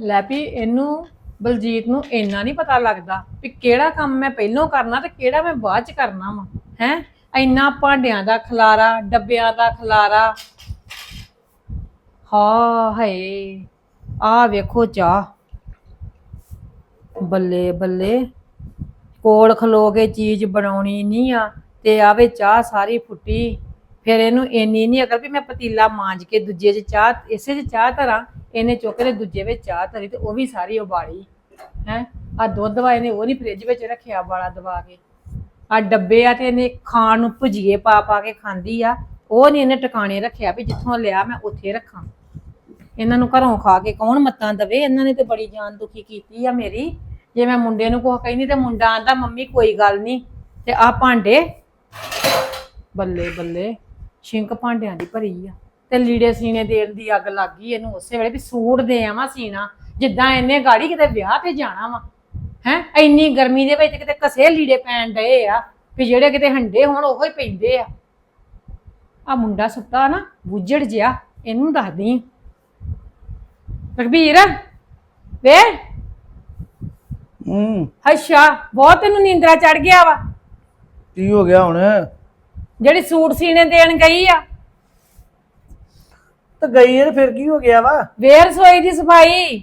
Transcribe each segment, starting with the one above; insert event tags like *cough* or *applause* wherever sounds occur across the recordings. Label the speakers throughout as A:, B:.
A: ਲੈ ਵੀ ਇਹਨੂੰ ਬਲਜੀਤ ਨੂੰ ਇੰਨਾ ਨਹੀਂ ਪਤਾ ਲੱਗਦਾ ਵੀ ਕਿਹੜਾ ਕੰਮ ਮੈਂ ਪਹਿਲਾਂ ਕਰਨਾ ਤੇ ਕਿਹੜਾ ਮੈਂ ਬਾਅਦ ਚ ਕਰਨਾ ਵਾ, ਹੈ? ਇੰਨਾ ਭਾਂਡਿਆਂ ਦਾ ਖਲਾਰਾ, ਡੱਬਿਆਂ ਦਾ ਖਲਾਰਾ। ਹਾਂ ਹਾਏ ਆ ਵੇਖੋ ਚਾਹ। ਬੱਲੇ ਬੱਲੇ। ਕੋਲ ਖਲੋ ਕੇ ਚੀਜ਼ ਬਣਾਉਣੀ ਨਹੀਂ ਆ ਤੇ ਆਵੇ ਚਾਹ ਸਾਰੀ ਫੁੱਟੀ। ਫਿਰ ਇਹਨੂੰ ਇੰਨੀ ਨਹੀਂ ਅਕਲ ਵੀ ਮੈਂ ਪਤੀਲਾ ਮਾਂਜ ਕੇ ਦੂਜੇ 'ਚ ਚਾਹ, ਇਸੇ 'ਚ ਚਾਹ ਧਰਾਂ। ਇਹਨੇ ਚੁੱਕ ਕੇ ਦੂਜੇ ਵਿੱਚ ਚਾਹ ਧਰੀ ਤੇ ਉਹ ਵੀ ਸਾਰੀ ਉਬਾਲੀ, ਹੈ? ਆ ਦੁੱਧ ਵਾ, ਇਹਨੇ ਉਹ ਨਹੀਂ ਫ੍ਰਿਜ ਵਿੱਚ ਰੱਖਿਆ ਵਾਲਾ ਦਵਾ ਕੇ। ਆ ਡੱਬੇ ਆ ਤੇ ਇਹਨੇ ਖਾਣ ਨੂੰ ਭੁਜੀਏ ਪਾ ਪਾ ਕੇ ਖਾਂਦੀ ਆ। ਉਹ ਨਹੀਂ ਇਹਨੇ ਟਿਕਾਣੇ ਰੱਖਿਆ ਵੀ ਜਿੱਥੋਂ ਲਿਆ ਮੈਂ ਉੱਥੇ ਰੱਖਾਂ। ਇਹਨਾਂ ਨੂੰ ਘਰੋਂ ਖਾ ਕੇ ਕੌਣ ਮੱਤਾਂ ਦਵੇ? ਇਹਨਾਂ ਨੇ ਤੇ ਬੜੀ ਜਾਨ ਦੁਖੀ ਕੀਤੀ ਆ ਮੇਰੀ। ਜੇ ਮੈਂ ਮੁੰਡੇ ਨੂੰ ਕੁਛ ਕਹਿੰਦੀ ਤੇ ਮੁੰਡਾ ਆਂਦਾ, ਮੰਮੀ, ਕੋਈ ਗੱਲ ਨਹੀਂ ਤੇ ਆ ਭਾਂਡੇ ਬੱਲੇ ਬੱਲੇ ਛਿੰਕ ਭਾਂਡਿਆਂ ਦੀ ਭਰੀ ਆ। ਤੇ ਲੀੜੇ ਸੀਨੇ ਦੇਣ ਦੀ ਅੱਗ ਲੱਗ ਗਈ ਇਹਨੂੰ ਉਸੇ ਵੇਲੇ ਵੀ ਸੂਟ ਦੇ ਆਵਾਂ ਸੀਨਾ ਜਿੱਦਾਂ ਇਹਨੇ ਗਾੜੀ ਕਿਤੇ ਵਿਆਹ ਤੇ ਜਾਣਾ ਵਾ ਹੈ? ਇੰਨੀ ਗਰਮੀ ਦੇ ਵਿੱਚ ਕਿਤੇ ਕਸੇ ਲੀੜੇ ਪੈਣ ਡਏ ਆ ਵੀ ਜਿਹੜੇ ਕਿਤੇ ਹੰਡੇ ਹੋਣ ਉਹੋ ਹੀ ਪੈਂਦੇ ਆ। ਆ ਮੁੰਡਾ ਸੁੱਤਾ ਨਾ ਬੁੱਜੜ ਜਿਆ ਇਹਨੂੰ ਦੱਸਦੀ ਰਘਬੀਰ ਵੇ
B: ਹੂੰ।
A: ਅੱਛਾ ਬਹੁਤ ਤੈਨੂੰ ਨੀਂਦਰਾ ਚੜ ਗਿਆ ਵਾ।
B: ਕੀ ਹੋ ਗਿਆ ਹੁਣ?
A: ਜਿਹੜੀ ਸੂਟ ਸੀਨੇ ਦੇਣ ਗਈ ਆ
B: ਤਾਂ ਗਈ ਇਹ ਫਿਰ ਕੀ ਹੋ ਗਿਆ ਵਾ?
A: ਵੇ ਰਸੋਈ ਦੀ ਸਫ਼ਾਈ।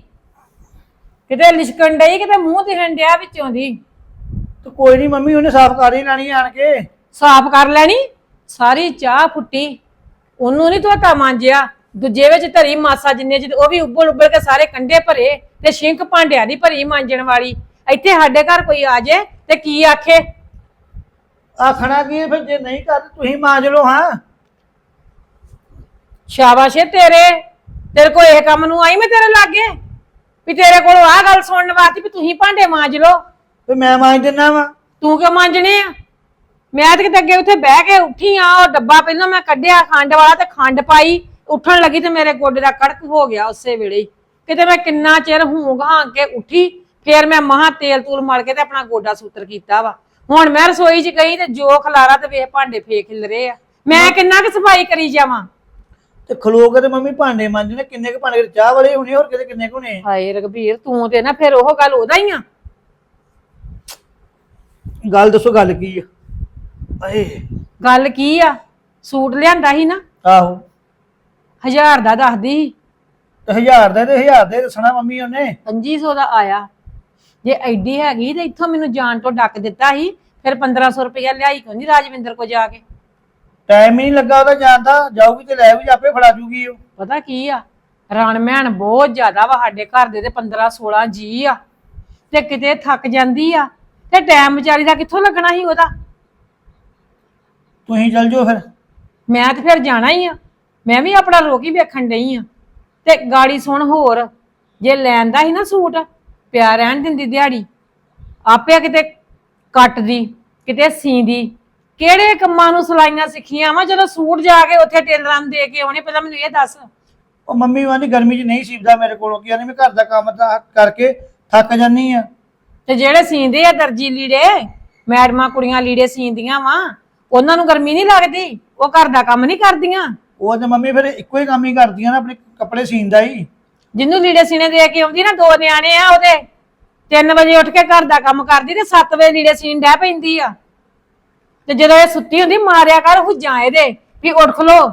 A: ਕਿਤੇ ਲਿਸ਼ਕਣ ਡਈ ਕਿਤੇ ਮੂੰਹ ਦਿਖਣ ਡਿਆ ਵਿੱਚੋਂ ਦੀ।
B: ਤੇ ਕੋਈ ਨਹੀਂ ਮੰਮੀ ਉਹਨੇ ਸਾਫ਼ ਕਰ ਹੀ ਲੈਣੀ ਆਣ ਕੇ।
A: ਸਾਫ਼ ਕਰ ਲੈਣੀ ਸਾਰੀ ਚਾਹ ਫੁੱਟੀ। ਉਹਨੂੰ ਨਹੀਂ ਧੋਤਾ ਮਾਂਜਿਆ। ਦੂਜੇ ਵਿੱਚ ਧਰੀ ਮਾਸਾ ਜਿੰਨੇ ਜਿਹਦੇ ਉਹ ਵੀ ਉੱਬਲ ਉੱਬਲ ਕੇ ਸਾਰੇ ਕੰਡੇ ਭਰੇ ਤੇ ਸ਼ਿੰਕ ਭਾਂਡਿਆਂ ਦੀ ਭਰੀ ਮਾਂਜਣ ਵਾਲੀ। ਇੱਥੇ ਸਾਡੇ ਘਰ ਕੋਈ ਆ ਜੇ ਤੇ ਕੀ ਆਖੇ?
B: ਆਖਣਾ ਕੀ ਹੈ ਫਿਰ ਜੇ ਨਹੀਂ ਕਰ ਤੁਸੀਂ ਮਾਂਜ ਲਓ ਹਾਂ।
A: ਸ਼ਾਬਾਸ਼ ਏ ਤੇਰੇ। ਤੇਰੇ ਕੋਲ ਇਹ ਕੰਮ ਨੂੰ ਆਈ ਮੈਂ ਤੇਰੇ ਲਾਗੇ? ਵੀ ਤੇਰੇ ਕੋਲ ਆਹ ਗੱਲ ਸੁਣਨ ਵਾਸਤੇ ਵੀ ਤੁਸੀਂ ਭਾਂਡੇ ਮਾਂਜ ਲਓ।
B: ਤੇ ਮੈਂ ਮਾਂਜ ਦਿੰਨਾ ਵਾ।
A: ਤੂੰ ਕਿਉਂ ਮਾਂਜਣੇ ਆ? ਮੈਂ ਤੇ ਕਿਤੇ ਅੱਗੇ ਉੱਥੇ ਬਹਿ ਕੇ ਉੱਠੀ ਆ ਉਹ ਡੱਬਾ ਪਹਿਲਾਂ ਮੈਂ ਕੱਢਿਆ ਖੰਡ ਵਾਲਾ ਤੇ ਖੰਡ ਪਾਈ। ਉੱਠਣ ਲੱਗੀ ਤੇ ਮੇਰੇ ਗੋਡੇ ਦਾ ਕੜਕ ਹੋ ਗਿਆ ਉਸੇ ਵੇਲੇ ਹੀ। ਕਿਤੇ ਮੈਂ ਕਿੰਨਾ ਚਿਰ ਹੂੰਗ ਕੇ ਉੱਠੀ ਫੇਰ ਮੈਂ ਮਹਾ ਤੇਲ ਤੂਲ ਮਲ ਕੇ ਤੇ ਆਪਣਾ ਗੋਡਾ ਸੂਤਰ ਕੀਤਾ ਵਾ। ਹੁਣ ਮੈਂ ਰਸੋਈ 'ਚ ਗਈ ਤੇ ਜੋ ਖਲਾਰਾ ਤੇ ਵੇਖ ਭਾਂਡੇ ਫੇਕ ਹਿਲ ਰਹੇ ਆ ਮੈਂ ਕਿੰਨਾ ਕੁ ਸਫ਼ਾਈ ਕਰੀ ਜਾਵਾਂ?
B: ਤੇ ਖਲੋ ਕੇ ਤੇ ਮੰਮੀ ਭਾਂਡੇ ਮਾਂਜਣੇ ਕਿੰਨੇ ਕੁ ਭਾਂਡੇ ਚਾਹ ਵਾਲੇ ਹੋਣੇ ਹੋਰ ਕਿਤੇ ਕਿੰਨੇ ਕੁ ਹੋਣੇ?
A: ਹਾਏ ਰਘਬੀਰ ਤੂੰ ਤੇ ਨਾ ਫਿਰ ਉਹ ਗੱਲ ਉਹਦਾ ਹੀ ਆ।
B: ਗੱਲ ਦੱਸੋ ਗੱਲ ਕੀ ਆ? ਏ
A: ਗੱਲ ਕੀ ਆ? ਸੂਟ ਲਿਆਂਦਾ ਸੀ ਨਾ?
B: ਆਹੋ।
A: ਹਜ਼ਾਰ ਦਾ ਦੱਸਦੀ ਸੀ।
B: ਤੇ ਹਜ਼ਾਰ ਦਾ ਤੇ ਹਜ਼ਾਰ ਦੇ ਦੱਸਣਾ ਮੰਮੀ ਉਹਨੇ।
A: 2500 ਦਾ ਆਇਆ। ਜੇ ਐਡੀ ਹੈਗੀ ਤੇ ਇੱਥੋਂ ਮੈਨੂੰ ਜਾਣ ਤੋਂ ਡੱਕ ਦਿੱਤਾ ਸੀ ਫਿਰ 1500 ਰੁਪਇਆ ਲਿਆਈ ਕਿਉਂ ਨਹੀਂ ਰਾਜਵਿੰਦਰ ਕੋ ਜਾ ਕੇ?
B: ਟਾਈਮ ਹੀ ਨਹੀਂ ਲੱਗਾ ਉਹਦਾ ਜਾਣ ਦਾ ਜਾਊਗੀ ਤੇ ਲੈ ਵੀ ਆਪੇ ਫੜਾ ਜੂਗੀ ਉਹ।
A: ਪਤਾ ਕੀ ਆ? ਰਣ ਮਹਿਣ ਬਹੁਤ ਜ਼ਿਆਦਾ ਵਾ ਸਾਡੇ ਘਰ ਦੇ ਤੇ 15 16 ਜੀ ਆ। ਤੇ ਕਿਤੇ ਥੱਕ ਜਾਂਦੀ ਆ ਤੇ ਟਾਈਮ ਵਿਚਾਰੀ ਦਾ ਕਿੱਥੋਂ ਲੱਗਣਾ ਸੀ ਉਹਦਾ?
B: ਤੁਸੀਂ ਚੱਲ ਜਾਓ ਫਿਰ।
A: ਮੈਂ ਤੇ ਫਿਰ ਜਾਣਾ ਹੀ ਆ। ਮੈਂ ਵੀ ਆਪਣਾ ਰੋਕੀ ਵੇਖਣ ਡਈ ਆ। ਤੇ ਗਾੜੀ ਸੁਣ ਹੋਰ ਜੇ ਲੈਂਦਾ ਸੀ ਨਾ ਸੂਟ ਪਿਆ ਰਹਿਣ ਦਿੰਦੀ ਦਿਹਾੜੀ। ਆਪੇ ਕਿਤੇ ਕੱਟਦੀ ਕਿਤੇ ਸੀਂਦੀ। ਕਿਹੜੇ ਕੰਮਾਂ ਨੂੰ ਸਲਾਈਆਂ ਸਿੱਖੀਆਂ ਵਾ? ਜਦੋਂ ਸੂਟ ਜਾ ਕੇ ਉੱਥੇ ਟੇਲਰਾਂ ਨੂੰ ਦੇ ਕੇ ਆਉਣੇ ਪਹਿਲਾਂ ਮੈਨੂੰ ਇਹ ਦੱਸ।
B: ਉਹ ਮੰਮੀ ਵਾਂਦੀ ਗਰਮੀ 'ਚ ਨਹੀਂ ਸੀਬਦਾ ਮੇਰੇ ਕੋਲੋਂ ਕੀ ਆਨੇ ਮੈਂ ਘਰ ਦਾ ਕੰਮ ਤਾਂ ਕਰਕੇ ਥੱਕ ਜਾਨੀ ਆ।
A: ਤੇ ਜਿਹੜੇ ਸੀਂਦੇ ਆ ਦਰਜੀ ਲੀੜੇ ਮੈਡਮਾਂ ਕੁੜੀਆਂ ਲੀੜੇ ਸੀਂਦੀਆਂ ਵਾ ਉਹਨਾਂ ਨੂੰ ਗਰਮੀ ਨਹੀਂ ਲੱਗਦੀ? ਉਹ ਘਰ ਦਾ ਕੰਮ ਨਹੀਂ ਕਰਦੀਆਂ?
B: ਉਹ ਤੇ ਮੰਮੀ ਫਿਰ ਇੱਕੋ ਹੀ ਕੰਮ ਹੀ ਕਰਦੀਆਂ ਨਾ ਆਪਣੇ ਕੱਪੜੇ ਸੀਂਦਾ ਹੀ।
A: ਜਿੰਨੂੰ ਲੀੜੇ ਸੀਨੇ ਦੇ ਕੇ ਆਉਂਦੀ ਨਾ ਦੋ ਨਿਆਣੇ ਆ ਉਹਦੇ। 3 ਵਜੇ ਉੱਠ ਕੇ ਘਰ ਦਾ ਕੰਮ ਕਰਦੀ ਤੇ 7 ਵਜੇ ਲੀੜੇ ਸੀਨ ਡੈ ਪੈਂਦੀ ਆ। ਤੇ ਜਦੋਂ ਇਹ ਸੁੱਤੀ ਹੁੰਦੀ ਮਾਰਿਆ ਕਰ ਹੁਜਾਂ ਇਹਦੇ। ਵੀ ਉੱਠ ਖਲੋ।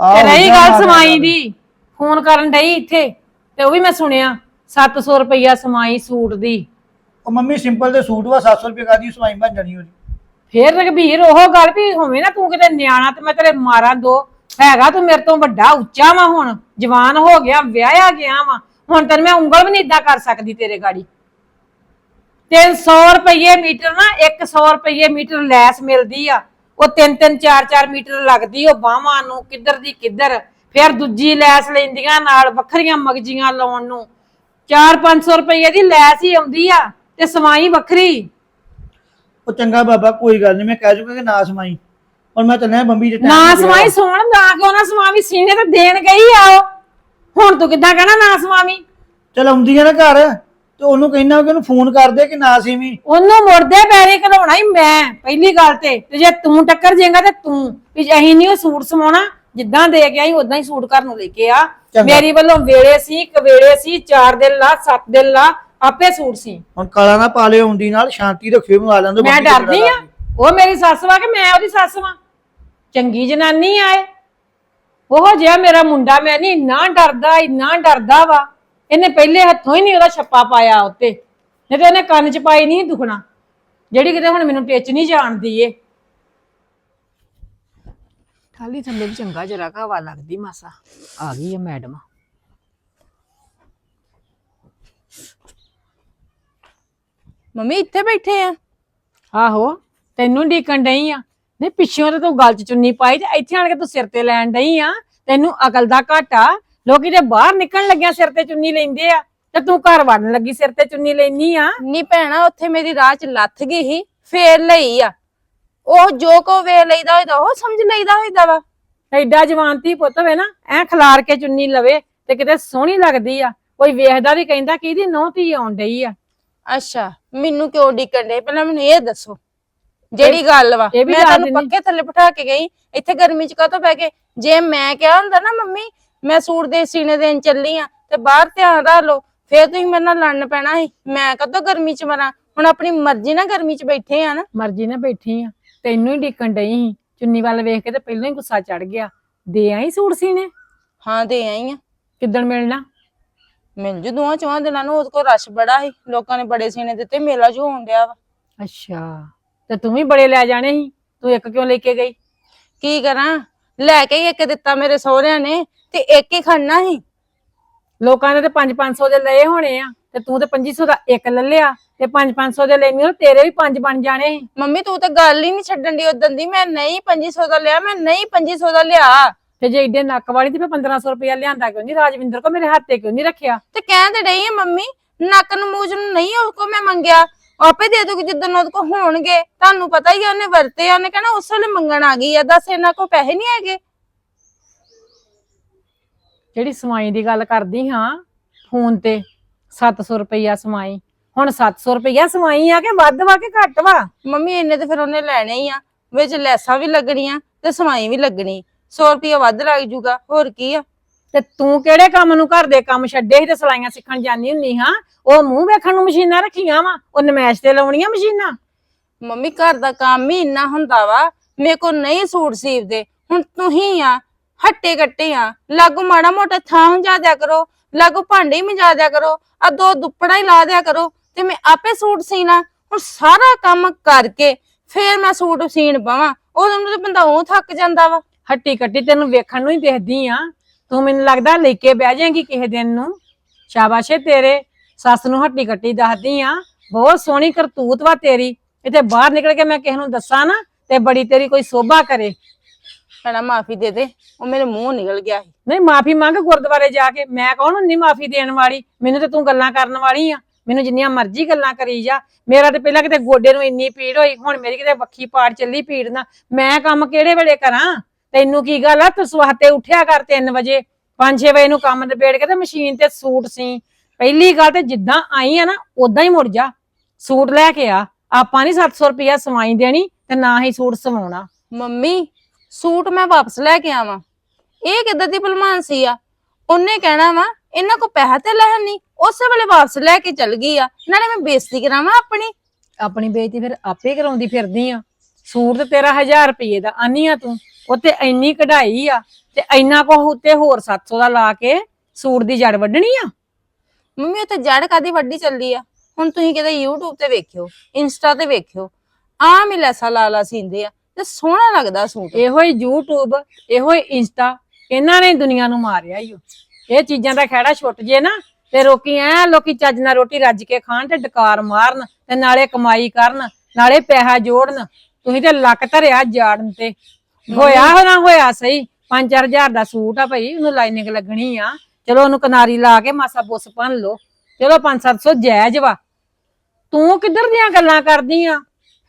A: ਤੇ ਰਹੀ ਗੱਲ ਸਮਾਈ ਦੀ। ਫੋਨ ਕਰਨ ਡਈ ਇੱਥੇ ਤੇ ਉਹ ਵੀ ਮੈਂ ਸੁਣਿਆ 700 ਰੁਪਈਆ ਸਮਾਈ ਸੂਟ ਦੀ।
B: ਉਹ ਮੰਮੀ ਸਿੰਪਲ ਦੇ ਸੂਟ ਵਾ 700 ਰੁਪਏ ਕਾਦੀ ਸਵਾਈ ਬਣ ਜਾਣੀ ਉਹਦੀ?
A: ਫੇਰ ਰਘਬੀਰ ਉਹ ਗੱਲ ਵੀ ਹੋਵੇ ਨਾ ਤੂੰ ਕਿਤੇ ਨਿਆਣਾ ਤੇ ਮੈਂ ਤੇਰੇ ਮਾਰਾਂ ਦੋ। ਹੈਗਾ ਤੂੰ ਮੇਰੇ ਤੋਂ ਵੱਡਾ ਉੱਚਾ ਵਾ ਹੁਣ ਜਵਾਨ ਹੋ ਗਿਆ ਵਿਆਹਿਆ ਗਿਆ ਵਾ। ਹੁਣ ਤੈਨੂੰ ਮੈਂ ਉਂਗਲ ਵੀ ਨਹੀਂ ਏਦਾਂ ਕਰ ਸਕਦੀ ਤੇਰੇ ਗਾੜੀ। 300 ਰੁਪਏ ਮੀਟਰ ਨਾ 100 ਰੁਪਏ ਮੀਟਰ ਲੈਸ ਮਿਲਦੀ ਆ। ਉਹ 3 3 4 4 ਮੀਟਰ ਲੱਗਦੀ ਉਹ ਬਾਹਾਂ ਨੂੰ ਕਿੱਧਰ ਦੀ ਕਿੱਧਰ। ਫਿਰ ਦੂਜੀ ਲੈਸ ਲੈਂਦੀਆਂ ਨਾਲ ਵੱਖਰੀਆਂ ਮਗਜੀਆਂ ਲਾਉਣ ਨੂੰ। 4-500 ਰੁਪਏ ਦੀ ਲੈਸ ਹੀ ਆਉਂਦੀ ਆ ਤੇ ਸਵਾਈ ਵੱਖਰੀ।
B: ਉਹ ਚੰਗਾ ਬਾਬਾ ਕੋਈ ਗੱਲ ਨਹੀਂ ਮੈਂ ਕਹਿ ਜੂਗਾ ਕਿ ਨਾ ਸਮਾਈ। ਹੁਣ ਮੈਂ ਚੱਲਿਆ ਬੰਬੀ ਦੇ time
A: ਨਾ
B: ਤੇ।
A: ਸਵਾਈ ਸੋਣ ਨਾ ਕਿਉਂ ਨਾ ਸਵਾਮੀ ਸੀਨੇ ਤੇ ਦੇਣ ਗਈ ਆ ਉਹ। ਹੁਣ ਤੂੰ ਕਿੱਦਾਂ ਕਹਿਣਾ ਨਾ ਸਵਾਮੀ
B: ਚੱਲ ਆਉਂਦੀ ਆ ਨਾ ਘਰ। ਤੇ ਉਹਨੂੰ ਕਹਿਣਾ ਕਿ ਉਹਨੂੰ ਫੋਨ ਕਰ ਦੇ ਕਿ ਨਾ ਸੀਵੀਂ
A: ਉਹਨੂੰ ਮੁਰਦੇ ਪੈਰੇ ਘਲਾਉਣਾ ਹੀ ਮੈਂ ਪਹਿਲੀ ਗੱਲ ਤੇ। ਤੇ ਜੇ ਤੂੰ ਟੱਕਰ ਜੇਗਾ ਤੇ ਤੂੰ ਵੀ ਅਸੀਂ ਨਹੀਂ ਉਹ ਸੂਟ ਸਮਾਉਣਾ ਜਿੱਦਾਂ ਦੇ ਕੇ ਆਈ ਉਦਾਂ ਹੀ ਸੂਟ ਘਰ ਨੂੰ ਲੈ ਕੇ ਆ। ਮੇਰੀ ਵੱਲੋਂ ਵੇਲੇ ਸੀ ਕਵੇਲੇ ਸੀ 4 ਦਿਨ ਲਾ 7 ਦਿਨ ਲਾ ਆਪੇ ਸੂਟ ਸੀ।
B: ਹੁਣ ਕਾਲਾ ਨਾ ਪਾ ਲਿਓ ਹੁੰਦੀ ਨਾਲ ਸ਼ਾਂਤੀ ਰੱਖਿਓ ਨੂੰ ਆ ਲੈਂਦੋ
A: ਮੈਂ ਡਰਦੀ ਆ। ਉਹ ਮੇਰੀ ਸੱਸ ਵਾ ਕਿ ਮੈਂ ਉਹਦੀ ਸੱਸ ਵਾਂ? ਚੰਗੀ ਜਨਾਨੀ ਆਏ ਉਹ ਜਿਹਾ ਮੇਰਾ ਮੁੰਡਾ ਮੈਂ ਨਹੀਂ ਇੰਨਾ ਡਰਦਾ ਇੰਨਾ ਡਰਦਾ ਵਾ। ਇਹਨੇ ਪਹਿਲੇ ਹੱਥੋਂ ਹੀ ਨਹੀਂ ਉਹਦਾ ਛੱਪਾ ਪਾਇਆ ਉੱਤੇ। ਨਹੀਂ ਤੇ ਉਹਨੇ ਕੰਨ 'ਚ ਪਾਈ ਨਹੀਂ ਦੁਖਣਾ। ਜਿਹੜੀ ਕਿਤੇ ਹੁਣ ਮੈਨੂੰ ਟਿੱਚ ਨਹੀਂ ਜਾਣਦੀ ਏ। ਖਾਲੀ ਥੱਲੇ ਵੀ ਚੰਗਾ ਜਰਾ ਹਵਾ ਲੱਗਦੀ ਮਾਸਾ। ਆ ਗਈ ਆ ਮੈਡਮ।
C: ਮੰਮੀ ਇੱਥੇ ਬੈਠੇ ਆ?
A: ਆਹੋ ਤੈਨੂੰ ਢੀਕਣ ਡਈ ਆ। ਨਹੀਂ ਪਿੱਛੋਂ ਤੇ ਤੂੰ ਗਲ ਚ ਚੁੰਨੀ ਪਾਈ ਤੇ ਇੱਥੇ ਆਣ ਕੇ ਤੂੰ ਸਿਰ ਤੇ ਲੈਣ ਡਈ ਆ। ਤੈਨੂੰ ਅਕਲ ਦਾ ਘਾਟਾ। ਲੋਕੀ ਤੇ ਬਾਹਰ ਨਿਕਲਣ ਲੱਗਿਆ ਸਿਰ ਤੇ ਚੁੰਨੀ ਲੈਂਦੇ ਆ ਤੇ ਤੂੰ ਘਰ ਵੜਨ ਲੱਗੀ ਸਿਰ ਤੇ ਚੁੰਨੀ ਲੈਣੀ ਆ।
C: ਨੀ ਭੈਣਾ ਉੱਥੇ ਮੇਰੀ ਰਾਹ ਚ ਲੱਥ ਗਈ ਸੀ ਫੇਰ ਲਈ ਆ। ਉਹ ਜੋ ਕੋ ਵੇ ਲਈਦਾ ਹੋਈਦਾ ਉਹ ਸਮਝ ਲਈਦਾ ਹੋਈਦਾ ਵਾ।
A: ਐਡਾ ਜਵਾਨਤੀ ਪੁੱਤ ਵੇ ਨਾ ਐ ਖਿਲਾਰ ਕੇ ਚੁੰਨੀ ਲਵੇ ਤੇ ਕਿਤੇ ਸੋਹਣੀ ਲੱਗਦੀ ਆ। ਕੋਈ ਵੇਖਦਾ ਵੀ ਕਹਿੰਦਾ ਕਿ ਇਹਦੀ ਨੋਹ ਧੀ ਆਉਣ ਡਈ ਆ।
C: ਅੱਛਾ ਮੈਨੂੰ ਕਿਉਂ ਡਿੱਕਣ ਦੇ ਪਹਿਲਾਂ ਮੈਨੂੰ ਇਹ ਦੱਸੋ ਜਿਹੜੀ ਗੱਲ ਵਾ।
A: ਇਹ ਵੀ
C: ਮੈਂ
A: ਦੱਸ
C: ਤੁਹਾਨੂੰ
A: ਦਿੰਦੀ।
C: ਪੱਕੇ ਥੱਲੇ ਬਿਠਾ ਕੇ ਗਈ ਇੱਥੇ ਗਰਮੀ ਚ ਕਾਹਤੋਂ ਬਹਿ ਕੇ ਜੇ ਮੈਂ ਕਿਹਾ ਹੁੰਦਾ ਨਾ ਮੰਮੀ ਮੈਂ ਸੂਟ ਦੇ ਸੀਨੇ ਦੇਣ ਚੱਲੀ ਆ ਤੇ ਬਾਹਰ ਧਿਆਨ ਰੱਖ ਲਓ ਫੇਰ ਤੁਸੀਂ ਮੇਰੇ ਨਾਲ ਲੜਨ ਪੈਣਾ ਸੀ। ਮੈਂ ਕਦੋਂ ਗਰਮੀ ਚ ਮਰਾਂ? ਹੁਣ ਆਪਣੀ ਮਰਜ਼ੀ ਨਾਲ ਗਰਮੀ ਚ ਬੈਠੇ ਆ ਨਾ।
A: ਮਰਜ਼ੀ ਨਾਲ ਬੈਠੀ ਆ। ਤੈਨੂੰ ਹੀ ਢੀਕਣ ਡਈ ਸੀ। ਚੁੰਨੀ ਵੱਲ ਵੇਖ ਕੇ ਤੇ ਪਹਿਲਾਂ ਹੀ ਗੁੱਸਾ ਚੜ ਗਿਆ। ਦੇ ਆਈ ਸੂਟ ਸੀਨੇ?
C: ਹਾਂ ਦੇ ਆਈ ਆ।
A: ਕਿੱਦਣ ਮਿਲਣਾ?
C: ਮਿਲ ਜੂ ਦੋਵਾਂ ਚੋਹਾਂ ਦਿਨਾਂ ਨੂੰ ਉਹਦੇ ਕੋਲ ਰਸ਼ ਬੜਾ ਸੀ। ਲੋਕਾਂ ਨੇ ਬੜੇ ਸੀਨੇ ਦਿੱਤੇ ਮੇਲਾ ਜੋ ਹੋਣ ਡਿਆ ਵਾ।
A: ਅੱਛਾ ਤੇ ਤੂੰ ਵੀ ਬੜੇ ਲੈ ਜਾਣੇ ਸੀ। ਤੂੰ ਇੱਕ ਕਿਉਂ ਲੈ ਕੇ ਗਈ?
C: ਕੀ ਕਰਾਂ? ਲੈ ਕੇ ਹੀ ਇੱਕ ਦਿੱਤਾ ਮੇਰੇ ਸਹੁਰਿਆਂ ਨੇ ਤੇ ਇੱਕ ਹੀ ਖੜਨਾ ਸੀ।
A: ਲੋਕਾਂ ਨੇ ਤੇ 5-500 ਦੇ ਲਏ ਹੋਣੇ ਆ ਤੇ ਤੂੰ ਤੇ 2500 ਦਾ ਇੱਕ ਲੈ ਲਿਆ ਤੇ 5-500 ਦੇ ਲੈਣੀ ਉਹ ਤੇਰੇ ਵੀ ਪੰਜ ਬਣ ਜਾਣੇ ਸੀ।
C: ਮੰਮੀ ਤੂੰ ਤਾਂ ਗੱਲ ਹੀ ਨਹੀਂ ਛੱਡਣ ਦੀ ਉਦੋਂ ਦੀ। ਮੈਂ ਨਹੀਂ 2500 ਦਾ ਲਿਆ ਮੈਂ ਨਹੀਂ 2500 ਦਾ ਲਿਆ।
A: ਤੇ ਜੇ ਏਡੇ ਨੱਕ ਵਾਲੀ ਤੇ ਫਿਰ 1500 ਰੁਪਇਆ ਲਿਆਂਦਾ ਕਿਉਂ ਨਹੀਂ ਰਾਜਵਿੰਦਰ ਕੋ ਮੇਰੇ ਹੱਥ ਕਿਉਂ ਨਹੀਂ ਰੱਖਿਆ?
C: ਤੇ ਕਹਿੰਦੇ ਹੈ ਮੰਮੀ ਨੱਕ ਨੂੰ ਮੂੰਹ ਨੂੰ ਨਹੀਂ ਉਹ ਕੋ ਮੈਂ ਮੰਗਿਆ। ਆਪੇ ਦੇ ਦੂਗੀ ਜਿੱਦਣ ਉਹਦੇ ਕੋ ਹੋਣਗੇ। ਤੁਹਾਨੂੰ ਪਤਾ ਹੀ ਆ ਉਹਨੇ ਵਰਤੇ ਆ ਉਹਨੇ ਕਹਿਣਾ ਉਸ ਵੇਲੇ ਮੰਗਣ ਆ ਗਈ ਆ। ਦੱਸ ਇਹਨਾਂ ਕੋ ਪੈਸੇ ਨਹੀਂ ਹੈਗੇ।
A: ਜਿਹੜੀ ਸਮਾਈ ਦੀ ਗੱਲ ਕਰਦੀ ਹਾਂ ਫੋਨ ਤੇ 700 ਰੁਪਇਆ ਸਮਾਈ। ਹੁਣ 700 ਰੁਪਇਆ ਸਮਾਈ ਆ ਕਿ ਵੱਧ ਵਾ ਕਿ ਘੱਟ ਵਾ?
C: ਮੰਮੀ ਇੰਨੇ ਤੇ ਫਿਰ ਉਹਨੇ ਲੈਣੇ ਹੀ ਆ। ਵਿੱਚ ਲੈਸਾਂ ਵੀ ਲੱਗਣੀਆਂ ਤੇ ਸਮਾਈ ਵੀ ਲੱਗਣੀ। 100 ਰੁਪਇਆ ਵੱਧ ਲੱਗ ਜੂਗਾ। ਹੋਰ ਕੀ ਆ?
A: ਤੇ ਤੂੰ ਕਿਹੜੇ ਕੰਮ ਨੂੰ ਘਰ ਦੇ ਕੰਮ ਛੱਡੇ ਸੀ ਤੇ ਸਲਾਈਆਂ ਸਿੱਖਣ ਜਾਂਦੀ ਹੁੰਨੀ ਹਾਂ? ਉਹ ਮੂੰਹ ਵੇਖਣ ਨੂੰ ਮਸ਼ੀਨਾਂ ਰੱਖੀਆਂ ਵਾ ਉਹ ਨਮੈਸ਼ ਤੇ ਲਾਉਣੀਆਂ ਮਸ਼ੀਨਾਂ?
C: ਮੰਮੀ ਘਰ ਦਾ ਕੰਮ ਹੀ ਇੰਨਾ ਹੁੰਦਾ ਵਾ ਮੇਰੇ ਕੋ ਨਹੀਂ ਸੂਟ ਸੀਵਦੇ ਹੁਣ ਤੁਸੀਂ ਆ ਹੱਟੇ ਕੱਟੇ ਆ ਲਾਗੂ ਮਾੜਾ ਮੋਟਾ ਥਾਂ ਹੁੰਜਾ ਦਿਆ ਕਰੋ ਲਾਗੂ ਭਾਂਡੇ ਹੀ ਮਜਾ ਦਿਆ ਕਰੋ ਆ ਦੋ ਦੁੱਪੜਾ ਹੀ ਲਾ ਦਿਆ ਕਰੋ ਤੇ ਮੈਂ ਆਪੇ ਸੂਟ ਸੀਣਾ ਹੁਣ ਸਾਰਾ ਕੰਮ ਕਰਕੇ ਫੇਰ ਮੈਂ ਸੂਟ ਸੀਣ ਬਵਾਂ ਉਦੋਂ ਨੂੰ ਤੇ ਬੰਦਾ ਉਹ ਥੱਕ ਜਾਂਦਾ ਵਾ।
A: ਹੱਟੀ ਕੱਟੀ ਤੈਨੂੰ ਵੇਖਣ ਨੂੰ ਹੀ ਦੇਖਦੀ ਆ। ਤੂੰ ਮੈਨੂੰ ਲੱਗਦਾ ਲੈ ਕੇ ਬਹਿ ਜਾਏਂਗੀ ਕਿਸੇ ਦਿਨ ਨੂੰ? ਸ਼ਾਬਾਸ਼ ਏ ਤੇਰੇ। ਸੱਸ ਨੂੰ ਹੱਟੀ ਕੱਟੀ ਦੱਸਦੀ ਆ। ਬਹੁਤ ਸੋਹਣੀ ਕਰਤੂਤ ਵਾ ਤੇਰੀ। ਇੱਥੇ ਬਾਹਰ ਨਿਕਲ ਕੇ ਮੈਂ ਕਿਸੇ ਨੂੰ ਦੱਸਾਂ ਨਾ ਤੇ ਬੜੀ ਤੇਰੀ ਕੋਈ ਸੋਭਾ ਕਰੇ।
C: ਭੈਣਾ ਮਾਫੀ ਦੇ ਦੇ। ਉਹ ਮੇਰੇ ਮੂੰਹ ਨਿਕਲ ਗਿਆ ਸੀ।
A: ਨਹੀਂ ਮਾਫੀ ਮੰਗ ਗੁਰਦੁਆਰੇ ਜਾ ਕੇ। ਮੈਂ ਕੌਣ ਹੁੰਦੀ ਮਾਫੀ ਦੇਣ ਵਾਲੀ? ਮੈਨੂੰ ਤੇ ਤੂੰ ਗੱਲਾਂ ਕਰਨ ਵਾਲੀ ਆ। ਮੈਨੂੰ ਜਿੰਨੀਆਂ ਮਰਜ਼ੀ ਗੱਲਾਂ ਕਰੀ ਜਾ। ਮੇਰਾ ਤੇ ਪਹਿਲਾਂ ਕਿਤੇ ਗੋਡੇ ਨੂੰ ਇੰਨੀ ਪੀੜ ਹੋਈ ਹੁਣ ਮੇਰੀ ਕਿਤੇ ਵੱਖੀ ਪਾੜ ਚੱਲੀ ਪੀੜ ਨਾ ਮੈਂ ਕੰਮ ਕਿਹੜੇ ਵੇਲੇ ਕਰਾਂ? ਤੈਨੂੰ ਕੀ ਗੱਲ ਆ? ਤੂੰ ਸਵਾਤੇ ਉੱਠਿਆ ਕਰ 3 ਵਜੇ 5-6 ਵਜੇ ਨੂੰ ਕੰਮ ਨਿਬੇੜ ਕੇ ਤੇ ਮਸ਼ੀਨ ਤੇ ਸੂਟ ਸੀ। ਪਹਿਲੀ ਗੱਲ ਤੇ ਜਿੱਦਾਂ ਆਈ ਆ ਨਾ ਉਦਾਂ ਹੀ ਮੁੜ ਜਾ। ਸੂਟ ਲੈ ਕੇ ਆ। ਆਪਾਂ ਨਹੀਂ 700 ਰੁਪਇਆ ਸਵਾਈ ਦੇਣੀ ਤੇ ਨਾ ਹੀ ਸੂਟ ਸਵਾਉਣਾ।
C: ਮੰਮੀ ਸੂਟ ਮੈਂ ਵਾਪਸ ਲੈ ਕੇ ਆਵਾਂ। ਇਹ ਕਿੱਦਾਂ ਦੀ ਭਲਮਾਨ ਸੀ ਆ? ਉਹਨੇ ਕਹਿਣਾ ਵਾ ਇਹਨਾਂ ਕੋ ਪੈਸਾ ਤੇ ਲੈਣ ਨਹੀਂ ਉਸੇ ਵੇਲੇ ਵਾਪਸ ਲੈ ਕੇ ਚਲ ਗਈ ਆ। ਨਾਲੇ ਮੈਂ ਬੇਇੱਜ਼ਤੀ ਕਰਾਵਾਂ ਆਪਣੀ?
A: ਆਪਣੀ ਬੇਇੱਜ਼ਤੀ ਫਿਰ ਆਪੇ ਕਰਾਉਂਦੀ ਫਿਰਦੀ ਆ। ਸੂਟ ਤੇ ਤੇਰਾ 1000 ਰੁਪਏ ਦਾ ਆਨੀ ਆ ਤੂੰ। ਉੱਤੇ ਇੰਨੀ ਕਢਾਈ ਆ ਤੇ ਇੰਨਾ ਕੋ ਉੱਤੇ ਹੋਰ 700 ਦਾ ਲਾ ਕੇ ਸੂਟ ਦੀ ਜੜ ਵੱਢਣੀ ਆ?
C: ਮੰਮੀ ਉਹ ਤੇ ਜੜ ਕਾਦੀ ਵੱਡੀ ਚੱਲਦੀ ਆ? ਹੁਣ ਤੁਸੀਂ ਕਿਤੇ YouTube ਤੇ ਵੇਖਿਓ ਇੰਸਟਾ ਤੇ ਵੇਖਿਓ ਆਮ ਹੀ ਲੈਸਾ ਲਾ ਲਾ ਸੀਂਦੇ ਆ ਤੇ ਸੋਹਣਾ ਲੱਗਦਾ ਸੂਟ।
A: ਇਹੋ ਹੀ YouTube ਇਹੋ ਹੀ ਇੰਸਟਾ ਇਹਨਾਂ ਨੇ ਦੁਨੀਆ ਨੂੰ ਮਾਰਿਆ ਈ ਓ। ਇਹ ਚੀਜ਼ਾਂ ਦਾ ਖਹਿੜਾ ਛੁੱਟ ਜੇ ਨਾ ਤੇ ਰੋਕੀ ਐ ਲੋਕੀ ਚੱਜ ਨਾਲ ਰੋਟੀ ਰੱਜ ਕੇ ਖਾਣ ਤੇ ਡਕਾਰ ਮਾਰਨ ਤੇ ਨਾਲੇ ਕਮਾਈ ਕਰਨ ਨਾਲੇ ਪੈਸਾ ਜੋੜਨ ਤੁਸੀਂ ਤੇ ਲੱਕ ਧਰਿਆ ਜਾੜਨ ਤੇ। ਹੋਇਆ ਹੋਣਾ ਹੋਇਆ ਸਹੀ। 5-4000 ਦਾ ਸੂਟ ਆ ਭਾਈ ਉਹਨੂੰ ਲਾਈਨਿੰਗ ਲੱਗਣੀ ਆ। ਚਲੋ ਉਹਨੂੰ ਕਿਨਾਰੀ ਲਾ ਕੇ ਮਾਸਾ ਬੁੱਸ ਭੰਨ ਲਓ। ਚਲੋ 5-700 ਜਾਇਜ਼ ਵਾ। ਤੂੰ ਕਿੱਧਰ ਦੀਆਂ ਗੱਲਾਂ ਕਰਦੀ ਆ?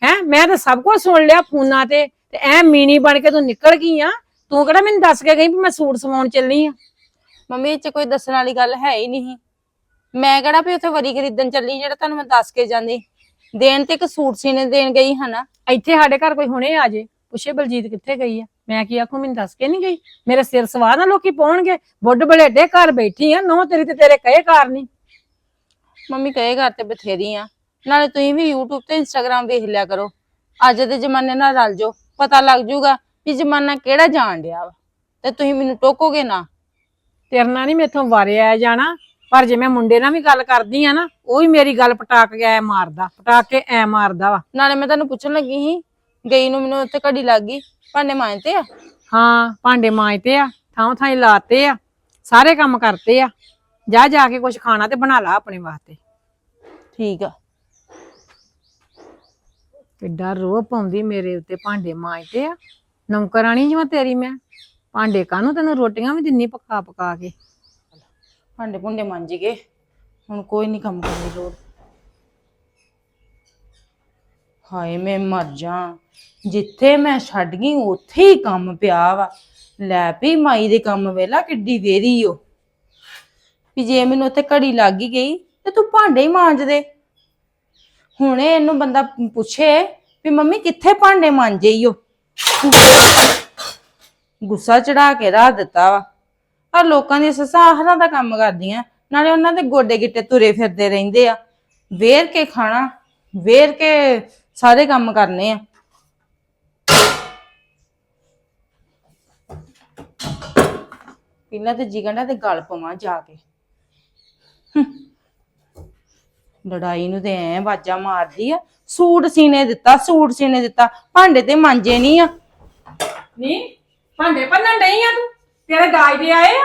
A: ਹੈ? ਮੈਂ ਤਾਂ ਸਭ ਕੁਝ ਸੁਣ ਲਿਆ ਫੋਨਾਂ ਤੇ। ਤੇ ਐ ਮੀਣੀ ਬਣ ਕੇ ਤੂੰ ਨਿਕਲ ਗਈ ਆ। ਤੂੰ ਕਿਹੜਾ ਮੈਨੂੰ ਦੱਸ ਕੇ ਗਈ ਵੀ ਮੈਂ ਸੂਟ ਸਵਾਉਣ ਚੱਲੀ ਆ?
C: ਮੰਮੀ ਇਹ ਚ ਕੋਈ ਦੱਸਣ ਵਾਲੀ ਗੱਲ ਹੈ ਹੀ ਨਹੀਂ। ਮੈਂ ਕਿਹੜਾ ਵੀ ਉੱਥੇ ਵਰੀ ਖਰੀਦਣ ਚੱਲੀ ਜਿਹੜਾ ਤੁਹਾਨੂੰ ਮੈਂ ਦੱਸ ਕੇ ਜਾਂਦੀ। ਦੇਣ ਤੇ ਇੱਕ ਸੂਟ ਸੀਨੇ ਦੇਣ ਗਈ ਹਨਾ
A: ਇੱਥੇ ਸਾਡੇ ਘਰ ਕੋਈ ਹੁਣੇ ਆ ਜੇ। ਪੁੱਛੇ ਬਲਜੀਤ ਕਿੱਥੇ ਗਈ ਆ? ਮੈਂ ਕੀ ਆਖੂ ਮੈਨੂੰ ਦੱਸ ਕੇ ਨਹੀਂ ਗਈ? ਮੇਰੇ ਸਿਰ ਸਵਾਹ ਨਾ ਲੋਕੀ ਪਾਉਣਗੇ। ਬੁੱਢ ਬਲੇਡੇ ਘਰ ਬੈਠੀ ਆ ਨੋ ਤੇਰੀ ਤੇ ਤੇਰੇ ਕਹੇ ਕਾਰ ਨਹੀਂ।
C: ਮੰਮੀ ਕਹੇ ਘਰ ਤੇ ਬਥੇਰੀ ਆ। ਨਾਲੇ ਤੁਸੀਂ ਵੀ YouTube ਤੇ Instagram ਵੇਖ ਲਿਆ ਕਰੋ। ਅੱਜ ਦੇ ਜ਼ਮਾਨੇ ਨਾਲ ਰਲ ਜਾਓ। ਪਤਾ ਲੱਗ ਜਾਊਗਾ ਵੀ ਜ਼ਮਾਨਾ ਕਿਹੜਾ ਜਾਣ ਡਿਆ ਵਾ। ਤੇ ਤੁਸੀਂ ਮੈਨੂੰ ਟੋਕੋਗੇ ਨਾ?
A: ਤੇਰੇ ਨਾਲ ਨਹੀਂ ਮੇਥੋਂ ਵਾਰਿਆ ਜਾਣਾ ਪਰ ਜੇ ਮੈਂ ਮੁੰਡੇ ਨਾਲ ਵੀ ਗੱਲ ਕਰਦੀ ਆ ਨਾ ਉਹ ਵੀ ਮੇਰੀ ਗੱਲ ਪਟਾਕ ਕੇ ਐ ਮਾਰਦਾ ਪਟਾਕ ਕੇ ਐ ਮਾਰਦਾ ਵਾ।
C: ਨਾਲੇ ਮੈਂ ਤੁਹਾਨੂੰ ਪੁੱਛਣ ਲੱਗੀ ਸੀ ਗਈ ਨੂੰ ਮੈਨੂੰ ਉੱਥੇ ਘੜੀ ਲੱਗ ਗਈ ਭਾਂਡੇ ਮਾਂਜਤੇ ਆ?
A: ਹਾਂ ਭਾਂਡੇ ਮਾਂਜਤੇ ਆ ਥਾਂ ਥਾਂ ਲਾਤੇ ਆ ਸਾਰੇ ਕੰਮ ਕਰਤੇ ਆ। ਜਾ ਜਾ ਕੇ ਕੁਝ ਖਾਣਾ ਤੇ ਬਣਾ ਲਾ ਆਪਣੇ ਵਾਸਤੇ।
C: ਠੀਕ ਆ।
A: ਕਿੱਡਾ ਰੋਹ ਪਾਉਂਦੀ ਮੇਰੇ ਉੱਤੇ ਭਾਂਡੇ ਮਾਂਜਤੇ ਆ। ਨੌਕਰਾਣੀ ਜਿਵੇਂ ਤੇਰੀ ਮੈਂ। ਭਾਂਡੇ ਕਾਹਨੂੰ ਤੈਨੂੰ ਰੋਟੀਆਂ ਵੀ ਦਿੰਨੀ ਪਕਾ ਪਕਾ ਕੇ?
C: ਭਾਂਡੇ ਭੁੰਡੇ ਮਾਂਜ ਗਏ ਹੁਣ ਕੋਈ ਨਹੀਂ ਕੰਮ ਕਰਨ ਲੋੜ। ਹਾਏ ਮੈਂ ਮਰ ਜਾ। ਜਿੱਥੇ ਮੈਂ ਛੱਡ ਗਈ, ਉੱਥੇ ਹੀ ਕੰਮ ਪਿਆ ਵਾ। ਲੈ ਵੀ ਮਾਈ ਦੇ ਕੰਮ ਵੇਲਾ, ਕਿੱਡੀ ਵੇਰੀ ਓ। ਵੀ ਜੇ ਮੈਨੂੰ ਉੱਥੇ ਘੜੀ ਲੱਗ ਹੀ ਗਈ, ਤੇ ਤੂੰ ਭਾਂਡੇ ਹੀ ਮਾਂਜ ਦੇ। ਹੁਣੇ ਇਹਨੂੰ ਬੰਦਾ ਪੁੱਛੇ ਵੀ ਮੰਮੀ ਕਿੱਥੇ ਭਾਂਡੇ ਮਾਂਜੇ ਈ ਓ? ਗੁੱਸਾ ਚੜਾ ਕੇ ਰਾਹ ਦਿੱਤਾ ਵਾ। ਆ ਲੋਕਾਂ ਦੀਆਂ ਸੱਸਾਂ ਦਾ ਕੰਮ ਕਰਦੀਆਂ, ਨਾਲੇ ਉਹਨਾਂ ਦੇ ਗੋਡੇ ਗਿੱਟੇ ਤੁਰੇ ਫਿਰਦੇ ਰਹਿੰਦੇ ਆ। ਵੇਰ ਕੇ ਖਾਣਾ, ਵੇਰ ਕੇ ਸਾਰੇ ਕੰਮ ਕਰਨੇ ਆ। ਪਹਿਲਾਂ ਤੇ ਜਿਗੰਡਾ ਤੇ ਗਲ ਪਵਾਂ ਜਾ ਕੇ। ਲੜਾਈ ਨੂੰ ਤੇ ਐ ਬਾਜਾ ਮਾਰਦੀ ਆ। ਸੂਟ ਸੀਨੇ ਦਿੱਤਾ ਸੂਟ ਸੀਨੇ ਦਿੱਤਾ। ਭਾਂਡੇ ਤੇ ਮਾਂਜੇ ਨਹੀਂ ਆ।
A: ਨਹੀਂ ਭਾਂਡੇ ਭੰਨਣ ਨਹੀਂ ਆ ਤੂੰ? ਤੇਰੇ ਦਾਜ ਦੇ ਆਏ ਆ?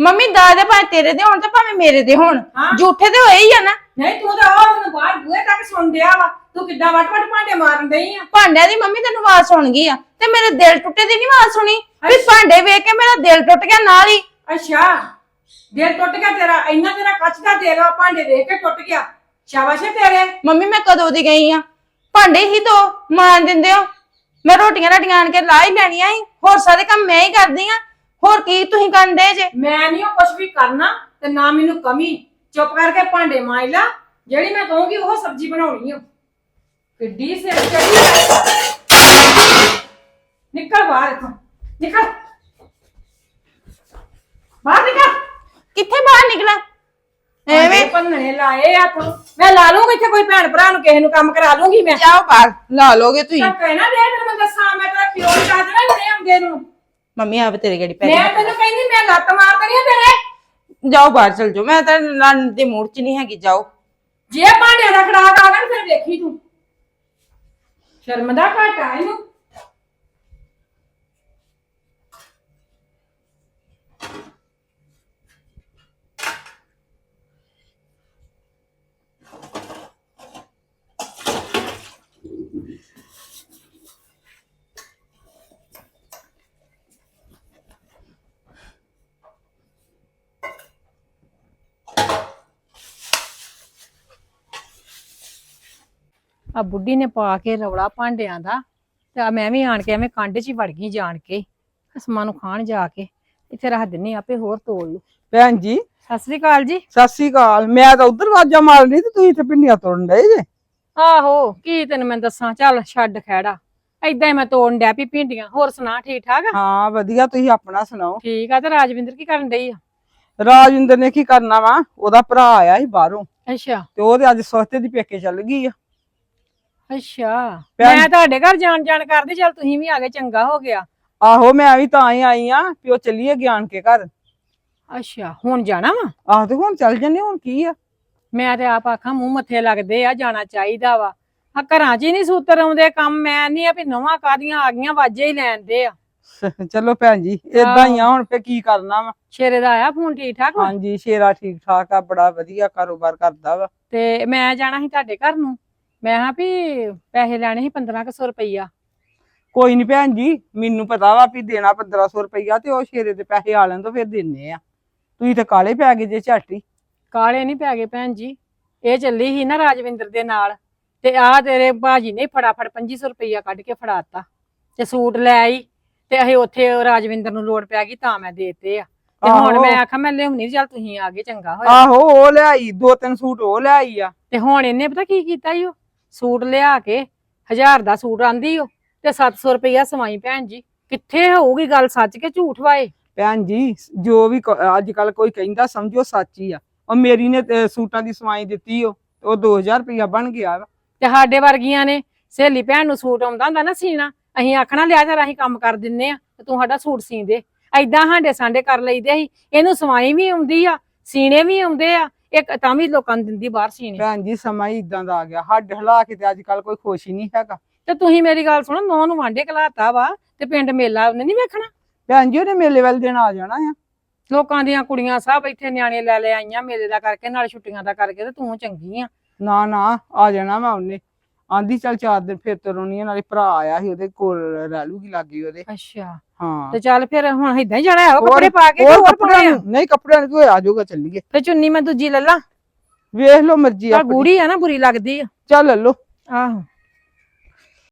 C: ਮੰਮੀ ਦਾਦੇ ਭਾਵੇਂ ਤੇਰੇ ਦੇ ਹੋਣ ਤੇ ਭਾਵੇਂ ਮੇਰੇ ਦੇ ਹੋਣ।
A: ਹਾਂ।
C: ਝੂਠੇ ਤੇ ਹੋਏ ਹੀ ਆ ਨਾ।
A: ਨਹੀਂ ਤੂੰ ਤਾਂ ਉਹ ਮੈਨੂੰ ਬਾਹਰ ਬੂਹੇ ਤੱਕ ਸੁਣ ਡਿਆ ਵਾ। ਤੂੰ ਕਿੱਦਾਂ ਵਟ ਵਟ ਭਾਂਡੇ ਮਾਰਨ ਡਈ ਆ?
C: ਭਾਂਡਿਆਂ ਦੀ ਮੰਮੀ ਤੈਨੂੰ ਆਵਾਜ਼ ਸੁਣ ਗਈ ਆ। ਤੇ ਮੇਰੇ ਦਿਲ ਟੁੱਟੇ ਦੀ ਨਹੀਂ ਆਵਾਜ਼ ਸੁਣੀ? ਵੀ ਭਾਂਡੇ ਵੇਖ ਕੇ ਮੇਰਾ ਦਿਲ ਟੁੱਟ ਗਿਆ ਨਾਲ ਹੀ।
A: ਅੱਛਾ ਦਿਲ ਟੁੱਟ ਗਿਆ ਤੇਰਾ ਇੰਨਾ ਤੇਰਾ ਕੱਚ ਦਾ ਦਿਲ ਆ ਭਾਂਡੇ ਦੇਖ ਕੇ ਟੁੱਟ ਗਿਆ। ਸ਼ਾਬਾਸ਼ ਤੇਰੇ।
C: ਮੰਮੀ ਮੈਂ ਕਦੋਂ ਦੀ ਗਈ ਆ? ਭਾਂਡੇ ਹੀ ਦੋ ਮਾਨ ਦਿੰਦੇ ਹੋ। ਮੈਂ ਰੋਟੀਆਂ ਰਾਟੀਆਂ ਆਣ ਕੇ ਲਾ ਹੀ ਲੈਣੀਆਂ ਸੀ ਹੋਰ ਸਾਰੇ ਕੰਮ ਮੈਂ ਹੀ ਕਰਦੀ ਆ। ਹੋਰ ਕੀ ਤੁਸੀਂ ਕਰਦੇ ਜੇ?
A: ਮੈਂ ਨਹੀਂ ਉਹ ਕੁਝ ਵੀ ਕਰਨਾ ਤੇ ਨਾ ਮੈਨੂੰ ਕਮੀ। ਚੁੱਪ ਕਰਕੇ ਭਾਂਡੇ ਮਾਂਜ ਲਾ। ਜਿਹੜੀ ਮੈਂ ਕਹੂੰਗੀ ਉਹ ਸਬਜ਼ੀ ਬਣਾਉਣੀ ਆ। ਕਿੱਡੀ ਸਿਰ ਚੜੀ ਨਿਕਲ ਬਾਹਰ ਇੱਥੋਂ। ਨਿਕਲ। ਬਾਹਰ ਨਿਕਲ।
C: ਕਿੱਥੇ ਬਾਹਰ ਨਿਕਲਾ? ਐਵੇਂ?
A: ਪੰਨਣੇ ਲਾਏ ਆ ਤੂੰ ਮੈਂ ਲਾ ਲੂੰਗੀ ਇੱਥੇ ਕੋਈ ਭੈਣ ਭਰਾ ਨੂੰ ਕਿਸੇ ਨੂੰ ਕੰਮ ਕਰਾ ਲੂੰਗੀ ਮੈਂ।
C: ਜਾਓ ਬਾਹਰ ਲਾ ਲੋਗੇ ਤੁਸੀਂ।
A: ਤਾਂ ਕਹਿਣਾ ਦੇ ਤੈਨੂੰ ਮੈਂ ਦੱਸਾਂ ਮੈਂ ਤੇਰਾ ਪਿਓ ਹੀ ਕਰ ਦੇਣਾ ਹੁਣੇ ਆਉਂਦੇ ਨੂੰ।
C: ਮੰਮੀ ਆਪ ਤੇਰੇ ਗੜੀ ਪੈ
A: ਮੈਂ ਤੈਨੂੰ ਕਹਿੰਦੀ ਮੈਂ ਲੱਤ ਮਾਰ ਦੇਣੀ ਆ ਤੇਰੇ।
C: ਜਾਓ ਬਾਹਰ ਚਲ ਜਾਓ। ਮੈਂ ਤਾਂ ਲੜਨ ਦੇ ਮੂਡ 'ਚ ਨਹੀਂ ਹੈਗੀ ਜਾਓ।
A: ਜੇ ਭਾਂਡਿਆਂ ਦਾ ਖੜਾਕ ਆ ਗਿਆ ਨਾ ਫਿਰ ਵੇਖੀ ਤੂੰ। ਸ਼ਰਮ ਦਾ ਘਾਟਾ ਇਹਨੂੰ। ਆ ਬੁੱਢੀ ਨੇ ਪਾ ਕੇ ਰੌਲਾ ਭਾਂਡਿਆਂ ਦਾ ਤੇ ਆ ਮੈਂ ਵੀ ਆਣ ਕੇ ਐਵੇਂ ਕੰਡ 'ਚ ਹੀ ਵੜ ਗਈ ਜਾਣ ਕੇ ਖਸਮਾਂ ਨੂੰ ਖਾਣ ਜਾ ਕੇ। ਇੱਥੇ ਰੱਖ ਦਿੰਨੀ ਆਪੇ ਹੋਰ ਤੋੜ ਲੂ
D: ਭੈਣ ਜੀ
A: ਸਤਿ ਸ੍ਰੀ ਅਕਾਲ ਜੀ।
D: ਸਤਿ ਸ੍ਰੀ ਅਕਾਲ। ਮੈਂ ਤਾਂ ਉਧਰ ਵਾਜਾ ਮਾਰਨੀ ਤੇ ਤੁਸੀਂ ਇੱਥੇ ਪਿੰਡੀਆਂ ਤੋੜਨ ਡਏ ਜੇ।
A: ਆਹੋ ਕੀ ਤੈਨੂੰ ਮੈਂ ਦੱਸਾਂ? ਚੱਲ ਛੱਡ ਖੈੜਾ ਏਦਾਂ ਹੀ ਮੈਂ ਤੋੜਨ ਡਿਆ ਪਈ ਭਿੰਡੀਆਂ। ਹੋਰ ਸੁਣਾ ਠੀਕ ਠਾਕ? ਆ
D: ਹਾਂ ਵਧੀਆ। ਤੁਸੀਂ ਆਪਣਾ ਸੁਣਾਓ?
A: ਠੀਕ ਆ। ਤੇ ਰਾਜਵਿੰਦਰ ਕੀ ਕਰਨ ਡਈ ਆ?
D: ਰਾਜਿੰਦਰ ਨੇ ਕੀ ਕਰਨਾ ਵਾ? ਉਹਦਾ ਭਰਾ ਆਇਆ ਸੀ ਬਾਹਰੋਂ।
A: ਅੱਛਾ।
D: ਤੇ ਉਹ ਤੇ ਅੱਜ ਸਵਸਤੇ ਦੀ ਪੇਕੇ ਚੱਲ ਗਈ ਆ।
A: ਅੱਛਾ।
D: ਭੈਣ-
A: ਮੈਂ ਤੁਹਾਡੇ ਘਰ ਜਾਣ ਜਾਣ ਕਰਦੀ ਚੱਲ ਤੁਸੀਂ ਵੀ ਆ ਗਏ ਚੰਗਾ ਹੋ ਗਿਆ।
D: ਆਹੋ ਮੈਂ ਵੀ ਤਾਂ ਹੀ ਆਈ ਆ ਵੀ ਉਹ ਚੱਲੀਏ ਗਿਆਨ ਕੇ ਘਰ।
A: ਅੱਛਾ ਹੁਣ ਜਾਣਾ ਵਾ?
D: ਆਹ ਤੇ ਹੁਣ ਚੱਲ ਜੰਨੇ ਹੁਣ ਕੀ ਆ?
A: ਮੈਂ ਤੇ ਆਪ ਆਖਾਂ ਮੂੰਹ ਮੱਥੇ ਲੱਗਦੇ ਆ ਜਾਣਾ ਚਾਹੀਦਾ ਵਾ। ਆ ਘਰਾਂ 'ਚ ਹੀ ਨਹੀਂ ਸੂਤਰ ਆਉਂਦੇ ਕੰਮ ਮੈਂ ਨਹੀਂ ਆ ਵੀ ਨਵਾਂ ਕਾਦੀਆਂ ਆ ਗਈਆਂ ਵਾਜੇ ਹੀ ਲੈਂਦੇ ਆ। *laughs*
D: ਚਲੋ ਭੈਣ ਜੀ ਏਦਾਂ ਹੀ ਆ ਹੁਣ ਫੇ ਕੀ ਕਰਨਾ ਵਾ?
A: ਸ਼ੇਰੇ ਦਾ ਆਇਆ ਫੋਨ ਠੀਕ ਠਾਕ ਵਾ?
D: ਹਾਂਜੀ ਸ਼ੇਰਾ ਠੀਕ ਠਾਕ ਆ ਬੜਾ ਵਧੀਆ ਕਾਰੋਬਾਰ ਕਰਦਾ ਵਾ।
A: ਤੇ ਮੈਂ ਜਾਣਾ ਸੀ ਤੁਹਾਡੇ ਘਰ ਨੂੰ। ਮੈਂ ਹਾਂ ਵੀ ਪੈਸੇ ਲੈਣੇ ਸੀ 1500 ਰੁਪਈਆ।
D: ਕੋਈ ਨਹੀਂ ਭੈਣ ਜੀ ਮੈਨੂੰ ਪਤਾ ਵਾ ਵੀ ਦੇਣਾ 1500 ਰੁਪਈਆ ਤੇ ਉਹ ਸ਼ੇਰੇ ਦੇ ਪੈਸੇ ਆ ਲੈਣ ਤੋਂ ਫਿਰ ਦਿੰਨੇ ਆ। ਤੁਸੀਂ ਤੇ ਕਾਲੇ ਪੈ ਗਏ ਜੇ ਝਾਟੀ
A: ਕਾਲੇ ਨਹੀਂ ਪੈ ਗਏ ਭੈਣ ਜੀ। ਇਹ ਚੱਲੀ ਸੀ ਨਾ ਰਾਜਵਿੰਦਰ ਦੇ ਨਾਲ ਤੇ ਆ ਤੇਰੇ ਬਾਜੀ ਨੇ ਫਟਾਫਟ 2500 ਰੁਪਈਆ ਕੱਢ ਕੇ ਫੜਾਤਾ ਤੇ ਸੂਟ ਲੈ ਆਈ ਤੇ ਅਸੀਂ ਉੱਥੇ ਰਾਜਵਿੰਦਰ ਨੂੰ ਲੋੜ ਪੈ ਗਈ ਤਾਂ ਮੈਂ ਦੇਤੇ ਆ। ਤੇ ਹੁਣ। ਮੈਂ ਆਖਾਂ ਮੈਂ ਲਿਆਉਣੀ ਚੱਲ ਤੁਸੀਂ ਆ ਗਏ ਚੰਗਾ ਹੋਇਆ।
D: ਆਹੋ ਉਹ ਲਿਆਈ ਦੋ ਤਿੰਨ ਸੂਟ ਉਹ ਲਿਆਈ ਆ।
A: ਤੇ ਹੁਣ ਇਹਨੇ ਪਤਾ ਕੀ ਕੀਤਾ ਈ ਉਹ ਸੂਟ ਲਿਆ ਕੇ ਹਜ਼ਾਰ ਦਾ ਸੂਟ ਆਂਦੀ ਉਹ ਤੇ 700 ਰੁਪਈਆ ਸਵਾਈ ਭੈਣ ਜੀ। ਕਿੱਥੇ ਹੋਊਗੀ ਗੱਲ ਸੱਚ ਕਿ ਝੂਠ ਵਾਏ?
D: ਭੈਣ ਜੀ ਜੋ ਵੀ ਅੱਜ ਕੱਲ ਕੋਈ ਕਹਿੰਦਾ ਸਮਝੋ ਸੱਚ ਹੀ ਆ। ਉਹ ਮੇਰੀ ਨੇ ਤੇ ਸੂਟਾਂ ਦੀ ਸਵਾਈ ਦਿੱਤੀ ਉਹ ਉਹ 2000 ਰੁਪਇਆ ਬਣ ਗਿਆ ਵਾ।
A: ਤੇ ਸਾਡੇ ਵਰਗੀਆਂ ਨੇ ਸਹੇਲੀ ਭੈਣ ਨੂੰ ਸੂਟ ਆਉਂਦਾ ਹੁੰਦਾ ਨਾ ਸੀਣਾ ਅਸੀਂ ਆਖਣਾ ਲਿਆ ਜਾ ਅਸੀਂ ਕੰਮ ਕਰ ਦਿੰਨੇ ਆ ਤੇ ਤੂੰ ਸਾਡਾ ਸੂਟ ਸੀਂ ਦੇ ਐਦਾਂ ਹਾਂਡੇ ਸਾਂਡੇ ਕਰ ਲਈਦੇ ਸੀ। ਇਹਨੂੰ ਸਵਾਈ ਵੀ ਆਉਂਦੀ ਆ ਸੀਨੇ ਵੀ ਆਉਂਦੇ ਆ ਇੱਕ ਤਾਂ ਵੀ ਲੋਕਾਂ ਨੂੰ ਦਿੰਦੀ ਬਾਹਰ ਸੀਨੇ
D: ਭੈਣ ਜੀ ਸਮਾਂ ਹੀ ਇਦਾਂ ਦਾ ਆ ਗਿਆ। ਹੱਡ ਹਿਲਾ ਕੇ ਤੇ ਅੱਜ ਕੱਲ ਕੋਈ ਖੁਸ਼ ਹੀ ਨਹੀਂ ਹੈਗਾ।
A: ਤੇ ਤੁਸੀਂ ਮੇਰੀ ਗੱਲ ਸੁਣੋ ਨੌ ਨੂੰ ਵਾਂਡੇ ਕਲਾਤਾ ਵਾ ਤੇ ਪਿੰਡ ਮੇਲਾ ਉਹਨੇ ਨਹੀਂ ਵੇਖਣਾ?
D: ਭੈਣ ਜੀ ਉਹਨੇ ਮੇਲੇ ਵਾਲੇ ਦਿਨ ਆ ਜਾਣਾ ਆ।
A: ਲੋਕਾਂ ਦੀਆਂ ਕੁੜੀਆਂ ਸਭ ਇੱਥੇ ਨਿਆਣੇ ਲੈ ਲੈ ਆਈਆਂ ਮੇਲੇ ਦਾ ਕਰਕੇ ਨਾਲ ਛੁੱਟੀਆਂ ਦਾ ਕਰਕੇ ਤੇ ਤੂੰ ਚੰਗੀ ਆ।
D: ਨਾ ਨਾ ਆ ਜਾਣਾ ਵਾ ਉਹਨੇ। ਆਂਦੀ ਚੱਲ ਚਾਰ ਦਿਨ ਫਿਰ ਤਰੋਣੀ ਆ, ਨਾਲੇ ਭਰਾ ਆਇਆ ਸੀ ਉਹਦੇ ਕੋਲ ਰਹਿ ਲੂਗੀ ਲੱਗੀ ਉਹਦੇ।
A: ਅੱਛਾ।
D: ਹਾਂ।
A: ਤੇ ਚੱਲ ਫਿਰ ਹੁਣ ਇਦਾਂ ਹੀ ਜਾਣਾ ਹੈ ਕੱਪੜੇ ਪਾ ਕੇ
D: ਹੋਰ ਨੂੰ ਨਹੀਂ ਕੱਪੜਿਆਂ ਨੂੰ ਕੋਈ ਆ ਜਾਊਗਾ ਚੱਲੀਏ।
A: ਤੇ ਚੁੰਨੀ ਮੈਂ ਦੂਜੀ ਲੈ ਲਾ।
D: ਵੇਖ ਲਓ ਮਰਜ਼ੀ
A: ਆ ਗੂੜੀ ਆ ਨਾ ਬੁਰੀ ਲੱਗਦੀ ਆ।
D: ਚੱਲ ਲੈ ਲਓ।
A: ਆਹੋ।